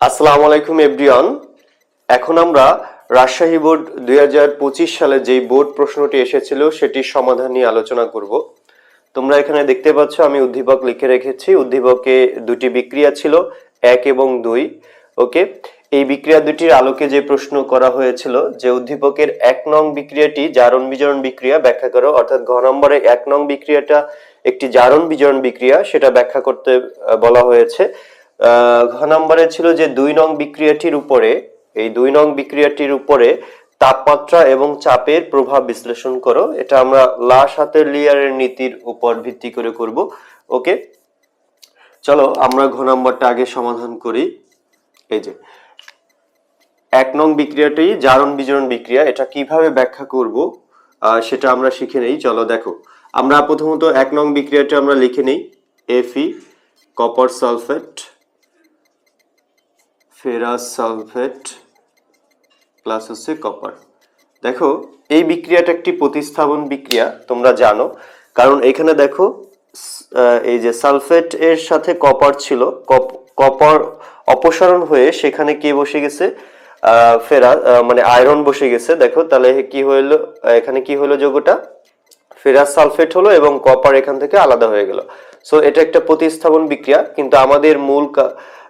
আসসালামু আলাইকুম, এভরিওয়ান। এখন আমরা রাজশাহী বোর্ড দুই সালে যেই বোর্ড প্রশ্নটি এসেছিল, সেটির সমাধান নিয়ে আলোচনা করব। তোমরা এখানে দেখতে পাচ্ছ, আমি উদ্দীপক লিখে রেখেছি। উদ্দীপকে দুটি বিক্রিয়া ছিল, এক এবং দুই, ওকে? এই বিক্রিয়া দুটির আলোকে যে প্রশ্ন করা হয়েছিল, যে উদ্দীপকের এক নং বিক্রিয়াটি জারণ বিজারণ বিক্রিয়া, ব্যাখ্যা করো, অর্থাৎ ঘ নম্বরে এক নং বিক্রিয়াটা একটি জারণ বিজারণ বিক্রিয়া, সেটা ব্যাখ্যা করতে বলা হয়েছে। ঘ নম্বরে ছিল যে দুই নং বিক্রিয়াটির উপরে, এই দুই নং বিক্রিয়াটির উপরে তাপমাত্রা এবং চাপের প্রভাব বিশ্লেষণ করো। এটা আমরা লাশ হাতের লিয়ারের নীতির উপর ভিত্তি করে করব। ওকে চলো আমরা ঘ নম্বরটা আগে সমাধান করি। এই যে, এক নং বিক্রিয়াটি জারণ বিজারণ বিক্রিয়া, এটা কীভাবে ব্যাখ্যা করব? সেটা আমরা শিখে নেই। চলো দেখো। আমরা প্রথমত এক নং বিক্রিয়াটা আমরা লিখে নেই। এফি copper sulphate ferrous sulphate plus হচ্ছে কপার। দেখো, এই বিক্রিয়াটা একটি প্রতিস্থাপন বিক্রিয়া, তোমরা জানো। কারণ এখানে দেখো এই যে সালফেট এর সাথে কপার ছিল কপার অপসারণ হয়ে সেখানে কি বসে গেছে? ফেরা মানে আয়রন বসে গেছে। দেখো, তাহলে কি হইল, এখানে কি হলো যোগটা? ফেরাস সালফেট হলো এবং কপার এখান থেকে আলাদা হয়ে গেল। সো এটা একটা প্রতিস্থাপন বিক্রিয়া, কিন্তু আমাদের মূল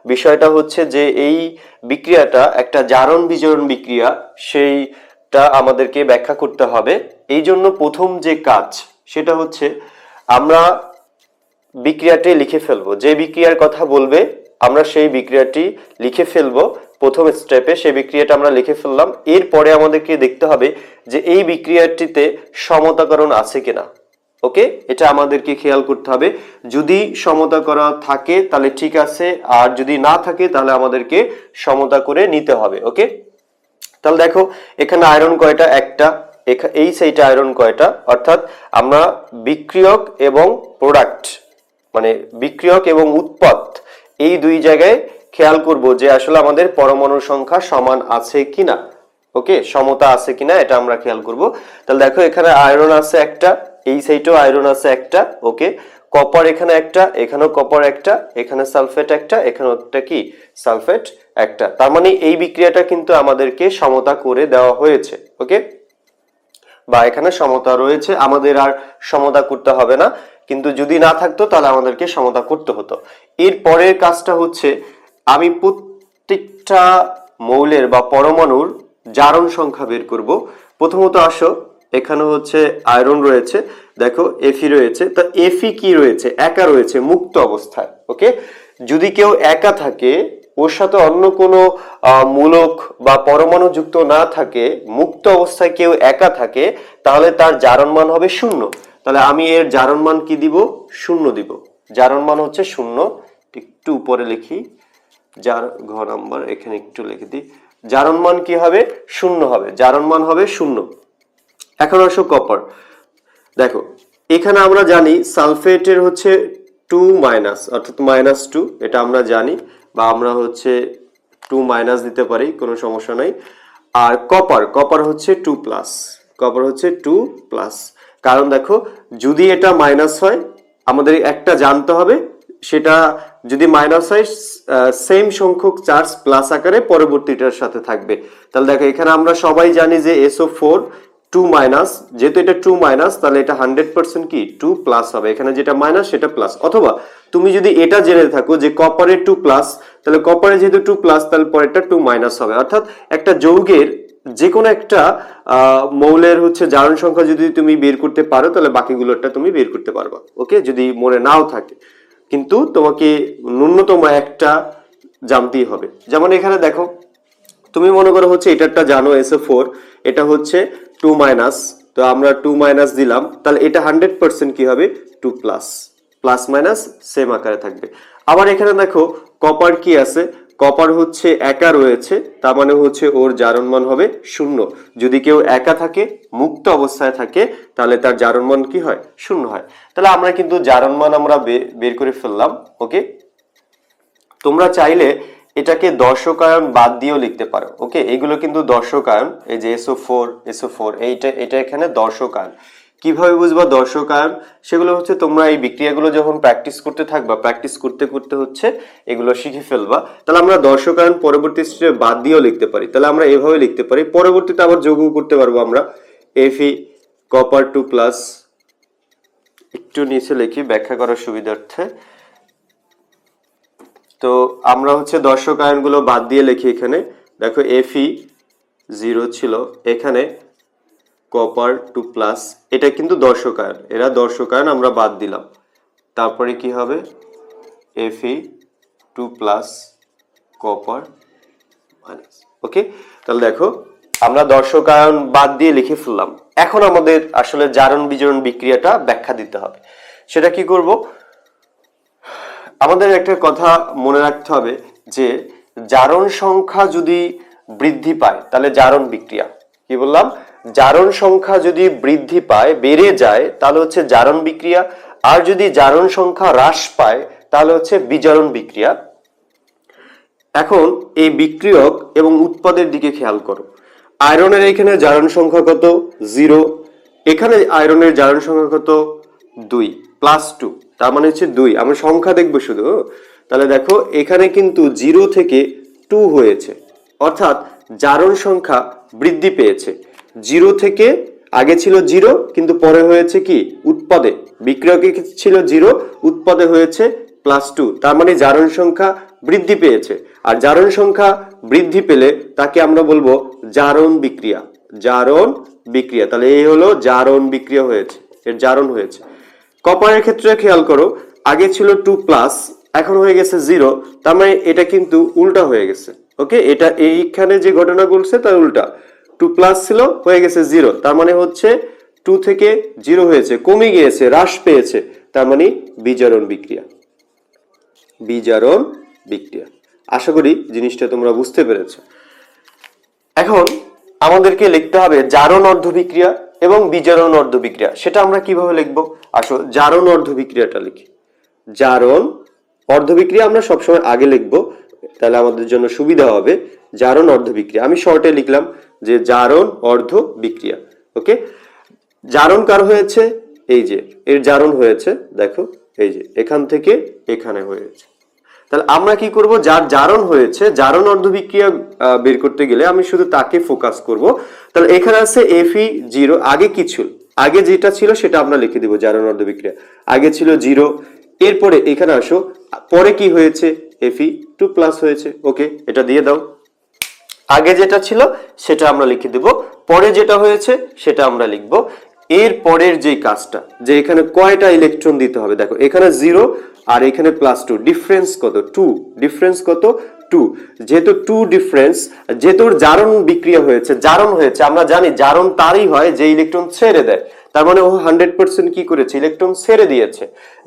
বিষয়টা হচ্ছে যে এই বিক্রিয়াটা, একটা জারণ বিজারণ বিক্রিয়া, সেইটা আমাদেরকে ব্যাখ্যা করতে হবে। এই জন্য প্রথম যে কাজ, সেটা হচ্ছে আমরা বিক্রিয়াটি লিখে ফেলব। যে বিক্রিয়ার কথা বলবে, আমরা সেই বিক্রিয়াটি লিখে ফেলব। প্রথম স্টেপে সেই বিক্রিয়াটা আমরা লিখে ফেললাম। এরপরে আমাদেরকে দেখতে হবে যে এই বিক্রিয়াটিতে সমতাকরণ আছে কিনা। ওকে এটা আমাদেরকে খেয়াল করতে হবে। যদি সমতা করা থাকে, তাহলে ঠিক আছে। আর যদি না থাকে, তাহলে আমাদেরকে সমতা করে নিতে হবে। ওকে তাহলে দেখো, এখানে আয়রন কয়টা? একটা। এই সাইডে আয়রন কয়টা? অর্থাৎ আমরা বিক্রিয়ক এবং প্রোডাক্ট মানে বিক্রিয়ক এবং উৎপাদ এই দুই জায়গায় খেয়াল করব যে আসলে আমাদের পরমাণু সংখ্যা সমান আছে কিনা। ওকে সমতা আছে কিনা, এটা আমরা খেয়াল করব। তাহলে দেখো, এখানে আয়রন আছে একটা এই সাইডেও আয়রন আছে একটা ওকে কপার এখানে একটা, এখানেও কপার একটা, এখানে সালফেট একটা এখানে একটা কি? সালফেট একটা। তার মানে এই বিক্রিয়াটা কিন্তু আমাদেরকে সমতা করে দেওয়া হয়েছে ওকে বা এখানে সমতা রয়েছে, আমাদের আর সমতা করতে হবে না। কিন্তু যদি না থাকতো, তাহলে আমাদেরকে সমতা করতে হতো। এর পরের কাজটা হচ্ছে, আমি প্রত্যেকটা মৌলের বা পরমাণুর জারণ সংখ্যা বের করব। প্রথমত আসো এখানে হচ্ছে আয়রন রয়েছে। দেখো এফি রয়েছে। তা এফি কি রয়েছে? একা রয়েছে, মুক্ত অবস্থায় ওকে যদি কেউ একা থাকে, ওর সাথে অন্য কোনো মূলক বা পরমাণু যুক্ত না থাকে, মুক্ত অবস্থায় কেউ একা থাকে, তাহলে তার জারণ মান হবে শূন্য। তাহলে আমি এর জারণ মান কি দিব? শূন্য দিব। জারণ মান হচ্ছে শূন্য। একটু উপরে লিখি। যার ঘ নাম্বার, এখানে একটু লিখে দিই। জারণ মান কি হবে? শূন্য হবে। জারণ মান হবে শূন্য। এখন আসো কপার দেখো, এখানে আমরা জানি সালফেটের হচ্ছে টু মাইনাস অর্থাৎ মাইনাস টু এটা আমরা জানি, বা আমরা হচ্ছে টু মাইনাস দিতে পারি, কোনো সমস্যা নাই। আর কপার কপার হচ্ছে টু প্লাস কপার হচ্ছে টু প্লাস কারণ দেখো, যদি এটা মাইনাস হয়, আমাদের একটা জানতে হবে, সেটা যদি মাইনাস হয় সেম সংখ্যক চার্জ প্লাস আকারে পরবর্তীটার সাথে থাকবে। তাহলে দেখো, এখানে আমরা সবাই জানি যে এসও ফোর টু মাইনাস যেহেতু এটা টু মাইনাস তাহলে এটা হান্ড্রেড পার্সেন্ট কি? টু প্লাস হবে। এখানে যেটা মাইনাস সেটা প্লাস অথবা তুমি যদি এটা জেনে থাকো যে কপারের টু প্লাস তাহলে কপারে যেহেতু টু প্লাস তাহলে পরেরটা টু মাইনাস হবে। অর্থাৎ একটা যৌগের যে কোনো একটা মৌলের হচ্ছে জারণ সংখ্যা যদি তুমি বের করতে পারো, তাহলে বাকিগুলোটা তুমি বের করতে পারবা। ওকে যদি মনে নাও থাকে। কিন্তু তোমাকে ন্যূনতম একটা জানতেই হবে। যেমন এখানে দেখো, তুমি মনে করো হচ্ছে এটারটা জানো এসে ফোর এটা হচ্ছে টু মাইনাস তো আমরা টু মাইনাস দিলাম, তাহলে এটা হান্ড্রেড পার্সেন্ট কি হবে? Two plus plus minus same আকারে থাকবে। আবার এখানে দেখো কপার কি আছে? কপার হচ্ছে একা রয়েছে, তার মানে হচ্ছে ওর জারণ মান হবে শূন্য। যদি কেউ একা থাকে, মুক্ত অবস্থায় থাকে, তাহলে তার জারণ মান কি হয়? শূন্য হয়। তাহলে আমরা কিন্তু জারণ মান আমরা বের করে ফেললাম ওকে তোমরা চাইলে এটাকে দর্শকায়ন বাদ দিয়েও লিখতে পারো। ওকে? এগুলো কিন্তু দর্শকায়ন। এই যে এসও ফোর এসও ফোর এইটা, এটা এখানে দর্শকায়ন। কীভাবে বুঝবা দর্শকায়ন? সেগুলো হচ্ছে তোমরা এই বিক্রিয়াগুলো যখন প্র্যাকটিস করতে থাকবা প্র্যাকটিস করতে করতে হচ্ছে এগুলো শিখে ফেলবা। তাহলে আমরা দর্শকায়ন পরবর্তী স্টেজে বাদ দিয়েও লিখতে পারি। তাহলে আমরা এভাবে লিখতে পারি। পরবর্তীতে আবার যোগও করতে পারব আমরা। এফি কপার টু প্লাস একটু নিচে লিখি, ব্যাখ্যা করার সুবিধার্থে। তো আমরা হচ্ছে দর্শক আয়নগুলো বাদ দিয়ে লিখি এখানে। দেখো এফি জিরো ছিল, এখানে কপার টু প্লাস এটা কিন্তু দর্শক আয়ন, এরা দর্শক আয়ন আমরা বাদ দিলাম। তারপরে কি হবে? এফি two plus copper minus okay তাহলে দেখো, আমরা দর্শক আয়ন বাদ দিয়ে লিখে ফেললাম। এখন আমাদের আসলে জারণ বিজারণ বিক্রিয়াটা ব্যাখ্যা দিতে হবে। সেটা কি করব? আমাদের একটা কথা মনে রাখতে হবে যে জারণ সংখ্যা যদি বৃদ্ধি পায়, তাহলে জারণ বিক্রিয়া। কি বললাম? জারণ সংখ্যা যদি বৃদ্ধি পায়, বেড়ে যায়, তাহলে হচ্ছে জারণ বিক্রিয়া। আর যদি জারণ সংখ্যা হ্রাস পায়, তাহলে হচ্ছে বিজারণ বিক্রিয়া। এখন এই বিক্রিয়ক এবং উৎপাদের দিকে খেয়াল করো। আয়রনের এখানে জারণ সংখ্যা কত? জিরো। এখানে আয়রনের জারণ সংখ্যা কত? দুই প্লাস টু তার মানে হচ্ছে দুই। আমরা সংখ্যা দেখব শুধু। তাহলে দেখো, এখানে কিন্তু জিরো থেকে টু হয়েছে। অর্থাৎ জারণ সংখ্যা বৃদ্ধি পেয়েছে। জিরো থেকে আগে ছিল জিরো, কিন্তু পরে হয়েছে কি? উৎপাদে। বিক্রিয়কে ছিল জিরো, উৎপাদে হয়েছে প্লাস টু তার মানে জারণ সংখ্যা বৃদ্ধি পেয়েছে। আর জারণ সংখ্যা বৃদ্ধি পেলে তাকে আমরা বলব জারণ বিক্রিয়া। জারণ বিক্রিয়া। তাহলে এই হলো জারণ বিক্রিয়া হয়েছে। এর জারণ হয়েছে। কপারের ক্ষেত্রে খেয়াল করো, আগে ছিল টু প্লাস এখন হয়ে গেছে জিরো তার মানে এটা কিন্তু উল্টা হয়ে গেছে ওকে এটা এইখানে যে ঘটনা ঘটছে তার উল্টা। টু প্লাস ছিল, হয়ে গেছে জিরো তার মানে হচ্ছে টু থেকে জিরো হয়েছে, কমে গিয়েছে, হ্রাস পেয়েছে, তার মানে বিজারণ বিক্রিয়া। বিজারণ বিক্রিয়া। আশা করি জিনিসটা তোমরা বুঝতে পেরেছ। এখন আমাদেরকে লিখতে হবে জারণ অর্ধ বিক্রিয়া এবং বিজারণ অর্ধ বিক্রিয়া সেটা আমরা কীভাবে লিখব? আসো, জারণ অর্ধ বিক্রিয়াটা লিখি। জারণ অর্ধ বিক্রিয়া আমরা সবসময় আগে লিখব, তাহলে আমাদের জন্য সুবিধা হবে। জারণ অর্ধ বিক্রিয়া আমি শর্টে লিখলাম যে জারণ অর্ধ বিক্রিয়া ওকে জারণ কার হয়েছে? এই যে, এর জারণ হয়েছে, দেখো, এই যে, এখান থেকে এখানে হয়েছে। তাহলে আমরা কি করব? যার জারণ হয়েছে, জারণ অর্ধবিক্রিয়া বের করতে গেলে আমি শুধু তাকে ফোকাস করব। তাহলে এখানে আছে এফি জিরো আগে কি ছিল? আগে যেটা ছিল সেটা আমরা লিখে দিব, জারণ অর্ধ বিক্রিয়া আগে ছিল জিরো এরপরে এখানে আসো, পরে কি হয়েছে? এফি টু প্লাস হয়েছে ওকে এটা দিয়ে দাও। আগে যেটা ছিল সেটা আমরা লিখে দেব, পরে যেটা হয়েছে সেটা আমরা লিখব। এর পরের যে কাজটা, যে এখানে কয়টা ইলেকট্রন দিতে হবে, দেখো, এখানে জিরো আর এখানে প্লাস টু ডিফারেন্স কত? টু ডিফারেন্স কত? টু যেহেতু টু ডিফারেন্স যেহেতু জারণ বিক্রিয়া হয়েছে, জারণ হয়েছে, আমরা জানি জারণ তারই হয় যে ইলেকট্রন ছেড়ে দেয়। তার মানে ও হান্ড্রেড পার্সেন্ট কি করেছে? ইলেকট্রন ছেড়ে দিয়েছে।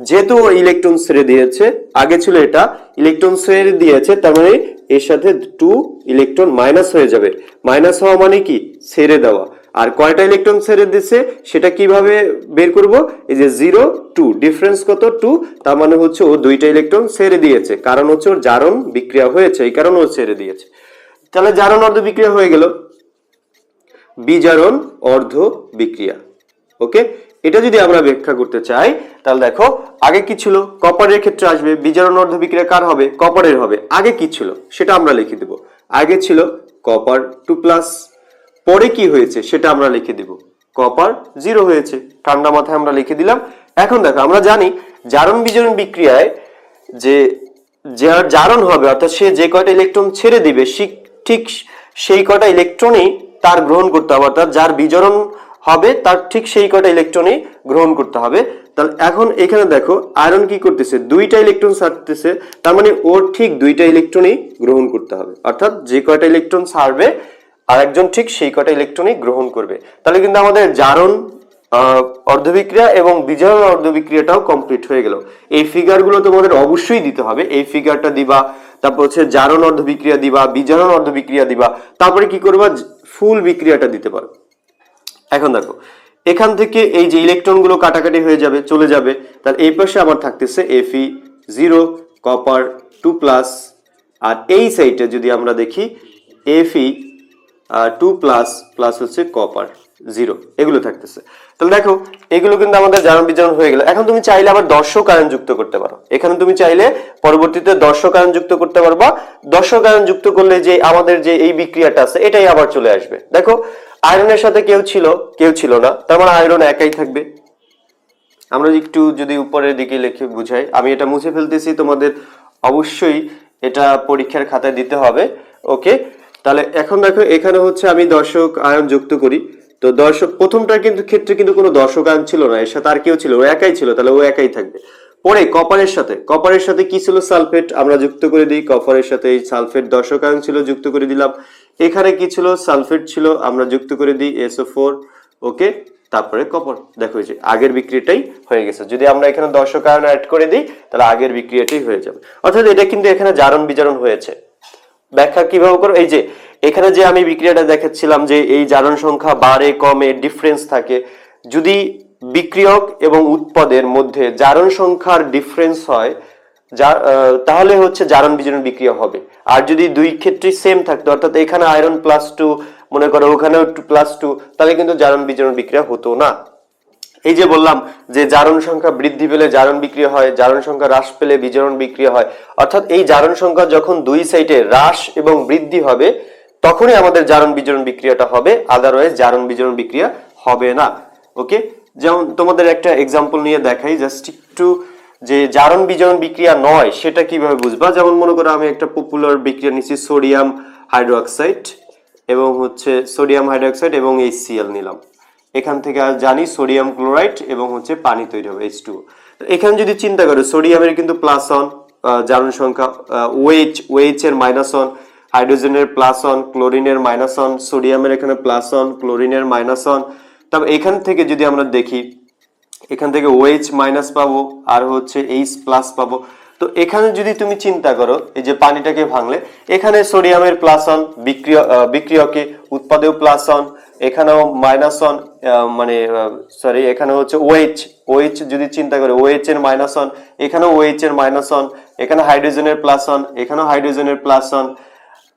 যেহেতু ও ইলেকট্রন ছেড়ে দিয়েছে, আগে ছিল এটা ইলেকট্রন ছেড়ে দিয়েছে, তার মানে এর সাথে টু ইলেকট্রন মাইনাস হয়ে যাবে। মাইনাস হওয়া মানে কি? ছেড়ে দেওয়া। আর কয়টা ইলেকট্রন ছেড়ে দিচ্ছে সেটা কীভাবে বের করব? এই যে জিরো টু ডিফারেন্স কত? টু তার মানে হচ্ছে ও দুইটা ইলেকট্রন ছেড়ে দিয়েছে। কারণ হচ্ছে ওর জারণ বিক্রিয়া হয়েছে, এই কারণে ও ছেড়ে দিয়েছে। তাহলে জারণ, অর্ধ বিক্রিয়া হয়ে গেল। বিজারণ, অর্ধ বিক্রিয়া। ওকে? এটা যদি আমরা ব্যাখ্যা করতে চাই, তাহলে দেখো, আগে কি ছিল? কপারের ক্ষেত্রে আসবে। বিজারণ, অর্ধ বিক্রিয়া কার হবে? কপারের হবে। আগে কি ছিল? সেটা আমরা লিখে দেব। আগে ছিল কপার টু প্লাস পরে কি হয়েছে সেটা আমরা লিখে দিব। কপার জিরো হয়েছে। ঠান্ডা মাথায় আমরা লিখে দিলাম। এখন দেখো, আমরা জানি জারণ বিজারণ বিক্রিয়ায় যে যার জারণ হবে, অর্থাৎ সে যে কয়টা ইলেকট্রন ছেড়ে দিবে ঠিক সেই কয়টা ইলেকট্রনই তার গ্রহণ করতে হবে। অর্থাৎ যার বিজারণ হবে, তার ঠিক সেই কয়টা ইলেকট্রনই গ্রহণ করতে হবে। তাহলে এখন এখানে দেখো আয়রন কি করতেছে? দুইটা ইলেকট্রন ছাড়তেছে, তার মানে ওর ঠিক দুইটা ইলেকট্রনই গ্রহণ করতে হবে। অর্থাৎ যে কয়টা ইলেকট্রন ছাড়বে আর একজন ঠিক সেই কটা ইলেকট্রনই গ্রহণ করবে। তাহলে কিন্তু আমাদের জারণ অর্ধবিক্রিয়া এবং বিজারণ অর্ধবিক্রিয়াটাও কমপ্লিট হয়ে গেল। এই ফিগারগুলো তোমাদের অবশ্যই দিতে হবে। এই ফিগারটা দিবা, তারপর হচ্ছে জারণ, অর্ধবিক্রিয়া দিবা, বিজারণ, অর্ধবিক্রিয়া দিবা, তারপরে কি করবা? ফুল বিক্রিয়াটা দিতে পারো। এখন দেখো, এখান থেকে এই যে ইলেকট্রনগুলো কাটাকাটি হয়ে যাবে, চলে যাবে, তার এই পাশে আমার থাকতেছে এফি জিরো কপার টু প্লাস আর এই সাইডে যদি আমরা দেখি এফি টু প্লাস প্লাস হচ্ছে কপার জিরো এগুলো থাকতেছে। তাহলে দেখো, এগুলো কিন্তু আমাদের জারণ বিজারণ হয়ে গেল। এখন তুমি চাইলে আবার দর্শক আয়ন যুক্ত করতে পারো। এখানে তুমি চাইলে পরবর্তীতে দর্শক আয়ন যুক্ত করতে পারবা দর্শক আয়ন যুক্ত করলে যে আমাদের যে এই বিক্রিয়াটা আছে, এটাই আবার চলে আসবে। দেখো, আয়রনের সাথে কেউ ছিল কেউ ছিল না। তার মানে আয়রন একাই থাকবে। আমরা একটু যদি উপরের দিকে লিখে বুঝাই, আমি এটা মুছে ফেলতেছি, তোমাদের অবশ্যই এটা পরীক্ষার খাতায় দিতে হবে। ওকে তাহলে এখন দেখো, এখানে হচ্ছে আমি দর্শক আয়ন যুক্ত করি। তো দর্শক, প্রথমটার কিন্তু ক্ষেত্রে কিন্তু কোনো দর্শক আয়ন ছিল না, এর সাথে আর কেউ ছিল ও একাই ছিল, তাহলে ও একাই থাকবে। পরে কপারের সাথে কপারের সাথে কি ছিল? সালফেট আমরা যুক্ত করে দিই, কপারের সাথে এই সালফেট দর্শক আয়ন ছিল, যুক্ত করে দিলাম। এখানে কি ছিল? সালফেট ছিল, আমরা যুক্ত করে দিই এসও ফোর, ওকে? তারপরে কপার, দেখো যে আগের বিক্রিয়াটাই হয়ে গেছে। যদি আমরা এখানে দর্শক আয়ন অ্যাড করে দিই, তাহলে আগের বিক্রিয়াটাই হয়ে যাবে। অর্থাৎ এটা কিন্তু এখানে জারণ বিজারণ হয়েছে। ব্যাখ্যা কীভাবে করো? এই যে, এখানে যে আমি বিক্রিয়াটা দেখাচ্ছিলাম যে এই জারণ সংখ্যা বাড়ে, কমে ডিফারেন্স থাকে, যদি বিক্রিয়ক এবং উৎপাদের মধ্যে জারণ সংখ্যার ডিফারেন্স হয় তাহলে হচ্ছে জারণ বিজারণ বিক্রিয়া হবে। আর যদি দুই ক্ষেত্রে সেম থাকতো, অর্থাৎ এখানে আয়রন প্লাস টু মনে করো ওখানেও প্লাস টু তাহলে কিন্তু জারণ বিজারণ বিক্রিয়া হতো না। এই যে বললাম যে জারণ সংখ্যা বৃদ্ধি পেলে জারণ বিক্রিয়া হয়, জারণ সংখ্যা হ্রাস পেলে বিজারণ বিক্রিয়া হয়, অর্থাৎ এই জারণ সংখ্যা যখন দুই সাইডে হ্রাস এবং বৃদ্ধি হবে, তখনই আমাদের জারণ বিজারণ বিক্রিয়াটা হবে আদারওয়াইজ জারণ বিজারণ বিক্রিয়া হবে না। ওকে যেমন তোমাদের একটা এক্সাম্পল নিয়ে দেখাই জাস্ট একটু যে জারণ বিজারণ বিক্রিয়া নয়, সেটা কীভাবে বুঝবা? যেমন মনে করো আমি একটা পপুলার বিক্রিয়া নিচ্ছি সোডিয়াম হাইড্রোক্সাইড এবং হচ্ছে সোডিয়াম হাইড্রোক্সাইড এবং এইচসিএল নিলাম। এখান থেকে জানি সোডিয়াম ক্লোরাইড এবং হচ্ছে পানি তৈরি হবে এইচ টু এখানে যদি চিন্তা করো, সোডিয়ামের কিন্তু প্লাস অন জারণ সংখ্যা ওএইচ ওএইচ এর মাইনাস অন হাইড্রোজেনের প্লাস অন ক্লোরিনের মাইনাস অন সোডিয়ামের এখানে প্লাস অন ক্লোরিনের মাইনাস অন তবে এখান থেকে যদি আমরা দেখি, এখান থেকে ওএইচ মাইনাস পাবো, আর হচ্ছে এইচ প্লাস পাবো। তো এখানে যদি তুমি চিন্তা করো, এই যে পানিটাকে ভাঙলে, এখানে সোডিয়ামের প্লাস অন বিক্রিয় বিক্রিয়কে উৎপাদেও প্লাস অন এখানেও মাইনাস অন মানে সরি এখানে হচ্ছে ওএইচ ওএইচ যদি চিন্তা করো ওএইচ এর মাইনাস অন এখানেও ওএইচ এর মাইনাস অন এখানে হাইড্রোজেনের প্লাস অন এখানেও হাইড্রোজেনের প্লাস অন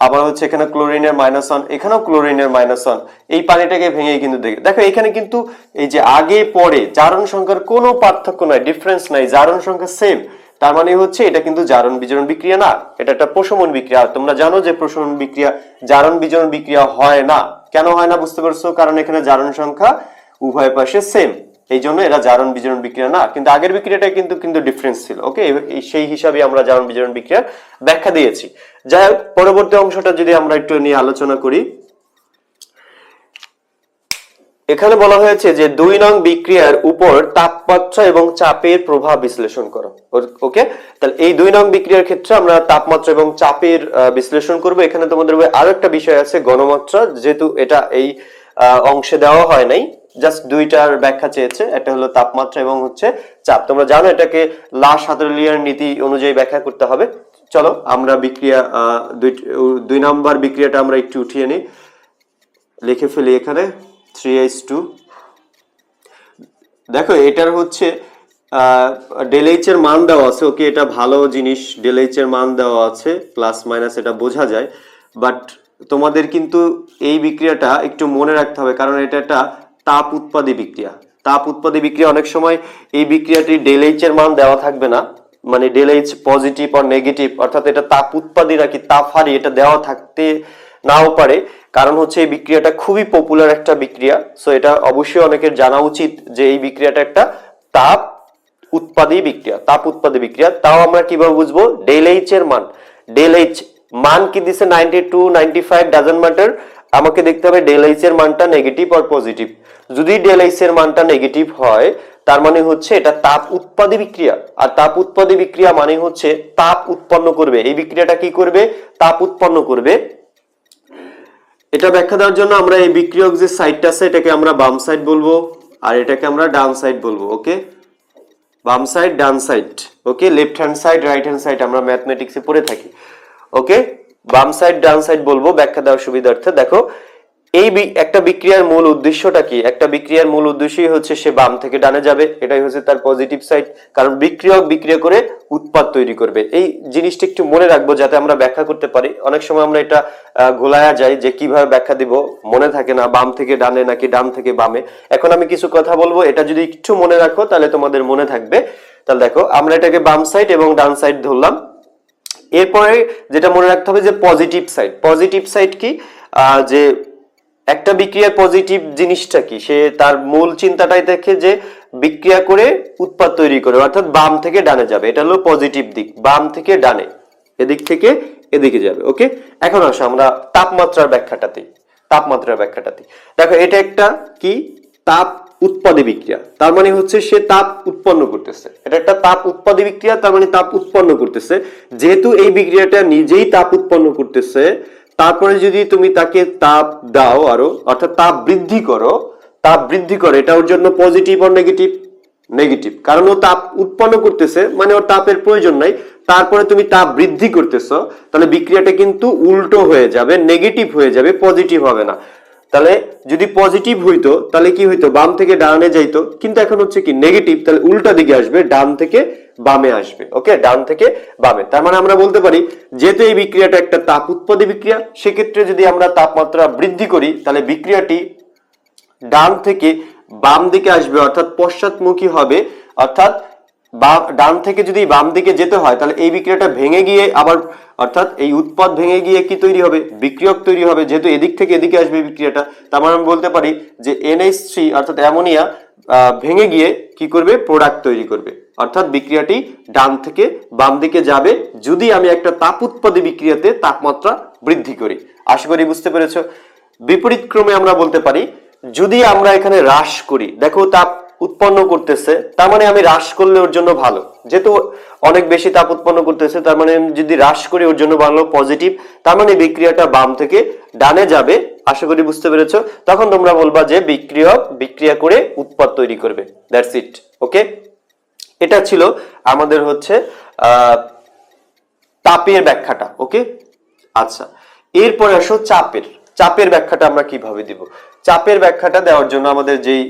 আবার হচ্ছে এখানে ক্লোরিনের মাইনাস অন এখানেও ক্লোরিনের মাইনাস অন এই পানিটাকে ভেঙে কিন্তু দেখে, দেখো এখানে কিন্তু এই যে আগে পরে, জারণ সংখ্যার কোনো পার্থক্য নাই ডিফারেন্স নাই, জারণ সংখ্যা সেম তার মানে হচ্ছে এটা কিন্তু জারণ বিজারণ বিক্রিয়া না, এটা একটা প্রশমন বিক্রিয়া। তোমরা জানো যে প্রশমন বিক্রিয়া, জারণ বিজারণ বিক্রিয়া হয় না। কেন হয় না বুঝতে পারছ? কারণ এখানে জারণ সংখ্যা উভয় পাশে সেম এই জন্য এরা জারণ বিজারণ বিক্রিয়া না। কিন্তু আগের বিক্রিয়াটা কিন্তু কিন্তু ডিফারেন্স ছিল ওকে সেই হিসাবে আমরা জারণ বিজারণ বিক্রিয়ার ব্যাখ্যা দিয়েছি। যাই হোক, পরবর্তী অংশটা যদি আমরা একটু নিয়ে আলোচনা করি এখানে বলা হয়েছে যে দুই নং বিক্রিয়ার উপর তাপমাত্রা এবং চাপের প্রভাব বিশ্লেষণ করো। ওকে? তাহলে এই দুই নং বিক্রিয়ার ক্ষেত্রে আমরা তাপমাত্রা এবং চাপের বিশ্লেষণ করব। এখানে তোমাদের আরও একটা বিষয় আছে, গণমাত্রা। যেহেতু এটা এই অংশে দেওয়া হয় নাই, জাস্ট দুইটার ব্যাখ্যা চেয়েছে। একটা হলো তাপমাত্রা এবং হচ্ছে চাপ। তোমরা জানো এটাকে লাশ হাতলিয়ার নীতি অনুযায়ী ব্যাখ্যা করতে হবে। চলো, আমরা বিক্রিয়া দুই দুই নাম্বার বিক্রিয়াটা আমরা একটু উঠিয়ে নিই। লিখে ফেলি এখানে। থ্রি এইচ টু দেখো, এটার হচ্ছে ডেল এইচ এর মান দেওয়া আছে, ওকে এটা ভালো জিনিস ডেল এইচ এর মান দেওয়া আছে প্লাস মাইনাস এটা বোঝা যায় বাট তোমাদের কিন্তু এই বিক্রিয়াটা একটু মনে রাখতে হবে, কারণ এটা একটা তাপ উৎপাদী বিক্রিয়া। তাপ উৎপাদী বিক্রিয়া অনেক সময় এই বিক্রিয়াটি ডেল এইচ এর মান দেওয়া থাকবে না মানে ডেল এইচ পজিটিভ আর নেগেটিভ অর্থাৎ এটা তাপ উৎপাদী নাকি তাপ হারি, এটা দেওয়া থাকতে নাও পারে কারণ হচ্ছে এই বিক্রিয়াটা খুবই পপুলার একটা বিক্রিয়া। সো এটা অবশ্যই অনেকের জানা উচিত যে এই বিক্রিয়াটা একটা তাপ উৎপাদী বিক্রিয়া, তাপ উৎপাদী বিক্রিয়া। তাও আমরা কীভাবে বুঝব? ডেল এইচ এর মান। ডেল এইচ মান কি দিছে ninety two ninety five doesn't matter আমাকে দেখতে হবে ডেল এইচ এর মানটা নেগেটিভ আর পজিটিভ যদি ডেল এইচ এর মানটা নেগেটিভ হয়, তার মানে হচ্ছে এটা তাপ উৎপাদী বিক্রিয়া। আর তাপ উৎপাদী বিক্রিয়া মানে হচ্ছে তাপ উৎপন্ন করবে। এই বিক্রিয়াটা কি করবে? তাপ উৎপন্ন করবে। এটা ব্যাখ্যা দেওয়ার জন্য আমরা এই বিক্রিয়ক যে সাইডটা আছে, এটাকে আমরা বাম সাইড বলব আর এটাকে আমরা ডান সাইড বলব, ওকে? বাম সাইড, ডান side, okay? Left hand side right hand side আমরা ম্যাথমেটিক্সে পড়ে থাকি, ওকে? বাম সাইড, ডান সাইড বলব ব্যাখ্যা দেওয়ার সুবিধার্থে। দেখো এই একটা বিক্রিয়ার মূল উদ্দেশ্যটা কি? একটা বিক্রিয়ার মূল উদ্দেশ্যই হচ্ছে সে বাম থেকে ডানে যাবে। এটাই হচ্ছে তার পজিটিভ সাইড কারণ বিক্রিয়ক বিক্রিয়া করে উৎপাদ তৈরি করবে। এই জিনিসটা একটু মনে রাখব যাতে আমরা ব্যাখ্যা করতে পারি। অনেক সময় আমরা এটা গোলায়া যাই যে কীভাবে ব্যাখ্যা দিব। মনে থাকে না বাম থেকে ডানে নাকি ডান থেকে বামে। এখন আমি কিছু কথা বলব। এটা যদি একটু মনে রাখো তাহলে তোমাদের মনে থাকবে। তাহলে দেখো, আমরা এটাকে বাম সাইড এবং ডান সাইড ধরলাম। এরপরে যেটা মনে রাখতে হবে যে পজিটিভ সাইড পজিটিভ সাইড কি? যে একটা বিক্রিয়ার পজিটিভ জিনিসটা কি? সে তার মূল চিন্তাটাই দেখে যে বিক্রিয়া করে উৎপাদ তৈরি করে, অর্থাৎ বাম থেকে ডানে যাবে। এটা হলো পজিটিভ দিক, বাম থেকে ডানে, এদিক থেকে এদিকে যাবে, ওকে? এখন আসো আমরা তাপমাত্রার ব্যাখ্যাটাতে তাপমাত্রার ব্যাখ্যাটাতে দেখো, এটা একটা কি? তাপ উৎপাদী বিক্রিয়া, তার মানে হচ্ছে সে তাপ উৎপন্ন করতেছে। এটা একটা তাপ উৎপাদী বিক্রিয়া, তার মানে তাপ উৎপন্ন করতেছে। যেহেতু এই বিক্রিয়াটা নিজেই তাপ উৎপন্ন করতেছে তারপরে যদি তুমি তাকে তাপ দাও আরও, অর্থাৎ তাপ বৃদ্ধি করো, তাপ বৃদ্ধি করে, এটা ওর জন্য পজিটিভ আর নেগেটিভ নেগেটিভ কারণ ও তাপ উৎপন্ন করতেছে মানে ওর তাপের প্রয়োজন নাই। তারপরে তুমি তাপ বৃদ্ধি করতেছ, তাহলে বিক্রিয়াটা কিন্তু উল্টো হয়ে যাবে নেগেটিভ হয়ে যাবে পজিটিভ হবে না। তাহলে যদি পজিটিভ হইতো, তাহলে কি হইতো? বাম থেকে ডানে যাইতো। কিন্তু এখন হচ্ছে কি নেগেটিভ তাহলে উল্টা দিকে আসবে, ডান থেকে বামে আসবে। ওকে ডান থেকে বামে। তার মানে আমরা বলতে পারি, যেহেতু এই বিক্রিয়াটা একটা তাপ উৎপাদী বিক্রিয়া, সেক্ষেত্রে যদি আমরা তাপমাত্রা বৃদ্ধি করি, তাহলে বিক্রিয়াটি ডান থেকে বাম দিকে আসবে, অর্থাৎ পশ্চাৎমুখী হবে। অর্থাৎ ডান থেকে যদি বাম দিকে যেতে হয়, তাহলে এই বিক্রিয়াটা ভেঙে গিয়ে আবার, অর্থাৎ এই উৎপাদ ভেঙে গিয়ে কি তৈরি হবে? বিক্রিয়ক তৈরি হবে। যেহেতু এদিক থেকে এদিকে আসবে বিক্রিয়াটা, তার মানে আমি বলতে পারি যে এনএইচ থ্রি অর্থাৎ অ্যামোনিয়া ভেঙে গিয়ে কি করবে? প্রোডাক্ট তৈরি করবে। অর্থাৎ বিক্রিয়াটি ডান থেকে বাম দিকে যাবে। যদি আমি একটা তাপ উৎপাদী বিক্রিয়াতে তাপমাত্রা বৃদ্ধি করি, আশা করি বুঝতে পেরেছ? বিপরীত ক্রমে আমরা বলতে পারি, যদি আমরা এখানে হ্রাস করি, দেখো তাপ উৎপন্ন করতেছে, তার মানে আমি হ্রাস করলে ওর জন্য ভালো। যেহেতু অনেক বেশি তাপ উৎপন্ন করতেছে, তার মানে যদি হ্রাস করি ওর জন্য ভালো পজিটিভ তার মানে বিক্রিয়াটা বাম থেকে ডানে যাবে। আশা করি বুঝতে পেরেছ? তখন তোমরা বলবা যে বিক্রিয়ক বিক্রিয়া করে উৎপাদ তৈরি করবে। দ্যাটস ইট ওকে এটা ছিল আমাদের হচ্ছে তাপের ব্যাখ্যাটা ওকে আচ্ছা এরপরে আসো চাপের। চাপের ব্যাখ্যাটা আমরা কীভাবে দিব? চাপের ব্যাখ্যাটা দেওয়ার জন্য আমাদের যেই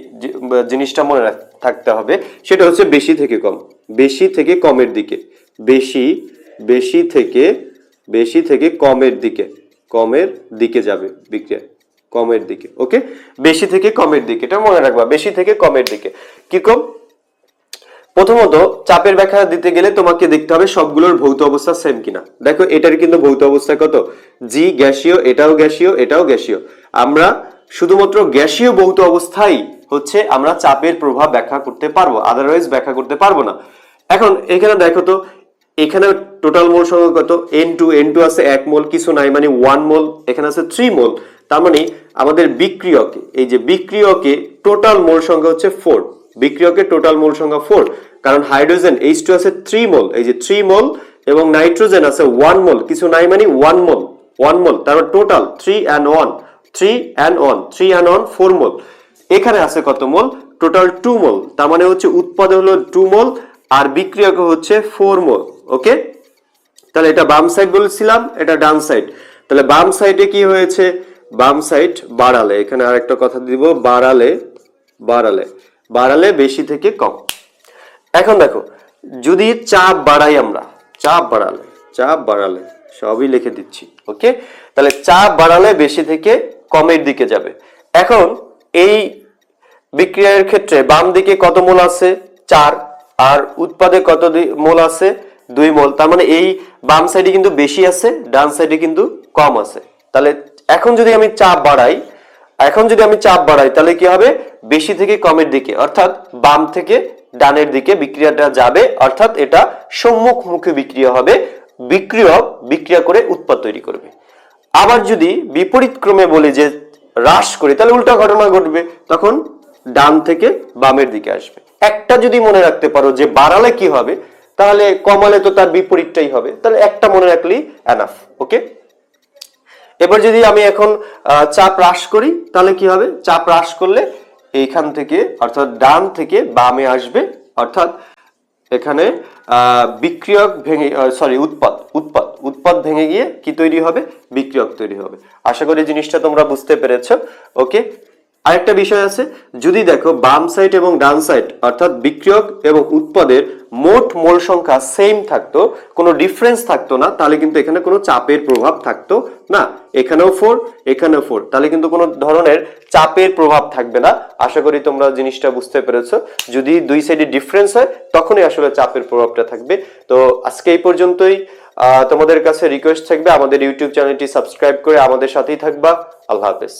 জিনিসটা মনে থাকতে হবে, সেটা হচ্ছে বেশি থেকে কম। বেশি থেকে কমের দিকে। বেশি বেশি থেকে বেশি থেকে কমের দিকে। কমের দিকে যাবে বিক্রিয়া। কমের দিকে, ওকে? বেশি থেকে কমের দিকে, এটা মনে রাখবা। বেশি থেকে কমের দিকে। কি কম? প্রথমত, চাপের ব্যাখ্যা দিতে গেলে তোমাকে দেখতে হবে সবগুলোর ভৌত অবস্থা সেম কিনা। দেখো, এটার কিন্তু ভৌত অবস্থা কত? জি গ্যাসীয়, এটাও গ্যাসীয় এটাও গ্যাসীয়। আমরা শুধুমাত্র গ্যাসীয় ভৌত অবস্থায় হচ্ছে আমরা চাপের প্রভাব ব্যাখ্যা করতে পারব আদারওয়াইজ ব্যাখ্যা করতে পারব না। এখন, এখানে দেখো তো এখানে টোটাল মোল সংখ্যা কত? এন টু এন টু আছে এক মোল কিছু নাই মানে ওয়ান মোল এখানে আছে থ্রি মোল তার মানে আমাদের বিক্রিয়কে, এই যে বিক্রিয়কে টোটাল মোল সংখ্যা হচ্ছে ফোর বিক্রিয়কে টোটাল মোল সংখ্যা ফোর কারণ হাইড্রোজেন এইচ টু আছে থ্রি মোল এই যে থ্রি মোল এবং নাইট্রোজেন আছে ওয়ান মোল কিছু নাই মানে ওয়ান মোল ওয়ান মোল তারপর total three and one three and one three and one four mole এখানে আছে কত মোল টোটাল টু মোল তার মানে হচ্ছে উৎপাদ হলো টু মোল আর বিক্রিয়ক হচ্ছে ফোর মোল ওকে তাহলে এটা বাম সাইড বলেছিলাম, এটা ডান সাইড তাহলে বাম সাইডে কি হয়েছে? বাম সাইড বাড়ালে, এখানে আরেকটা কথা দিব, বাড়ালে বাড়ালে। বাড়ালে বেশি থেকে কম। এখন দেখো, যদি চাপ বাড়াই আমরা, চাপ বাড়ালে চাপ বাড়ালে, সবই লিখে দিচ্ছি ওকে তাহলে চাপ বাড়ালে বেশি থেকে কমের দিকে যাবে। এখন এই বিক্রিয়ার ক্ষেত্রে বাম দিকে কত মোল আছে? চার। আর উৎপাদে কত মোল আছে? দুই মোল। তার মানে এই বাম সাইডে কিন্তু বেশি আছে, ডান সাইডে কিন্তু কম আছে। তাহলে এখন যদি আমি চাপ বাড়াই, এখন যদি আমি চাপ বাড়াই, তাহলে কি হবে? বেশি থেকে কমের দিকে, অর্থাৎ বাম থেকে ডানের দিকে বিক্রিয়াটা যাবে, অর্থাৎ এটা সম্মুখমুখী বিক্রিয়া হবে বিক্রিয়ক বিক্রিয়া করে উৎপাদ তৈরি করবে। আবার যদি বিপরীত ক্রমে বলি যে হ্রাস করি, তাহলে উল্টা ঘটনা ঘটবে, তখন ডান থেকে বামের দিকে আসবে। একটা যদি মনে রাখতে পারো যে বাড়ালে কি হবে, তাহলে কমালে তো তার বিপরীতটাই হবে, তাহলে একটা মনে রাখলেই এনাফ ওকে এবার যদি আমি এখন চাপ হ্রাস করি, তাহলে কি হবে? চাপ হ্রাস করলে এইখান থেকে, অর্থাৎ ডান থেকে বামে আসবে, অর্থাৎ এখানে বিক্রিয়ক ভেঙে সরি উৎপাদ উৎপাদ উৎপাদ ভেঙে গিয়ে কি তৈরি হবে? বিক্রিয়ক তৈরি হবে। আশা করি জিনিসটা তোমরা বুঝতে পেরেছ। ওকে? আরেকটা বিষয় আছে, যদি দেখো বাম সাইড এবং ডান সাইড অর্থাৎ বিক্রিয়ক এবং উৎপাদের মোট মোল সংখ্যা সেম থাকতো, কোনো ডিফারেন্স থাকতো না, তাহলে কিন্তু এখানে কোনো চাপের প্রভাব থাকতো না। এখানেও ফোর এখানেও ফোর তাহলে কিন্তু কোনো ধরনের চাপের প্রভাব থাকবে না। আশা করি তোমরা জিনিসটা বুঝতে পেরেছ। যদি দুই সাইডে ডিফারেন্স হয়, তখনই আসলে চাপের প্রভাবটা থাকবে। তো আজকে এই পর্যন্তই। তোমাদের কাছে রিকোয়েস্ট থাকবে, আমাদের ইউটিউব চ্যানেলটি সাবস্ক্রাইব করে আমাদের সাথেই থাকবা। আল্লাহ হাফেজ।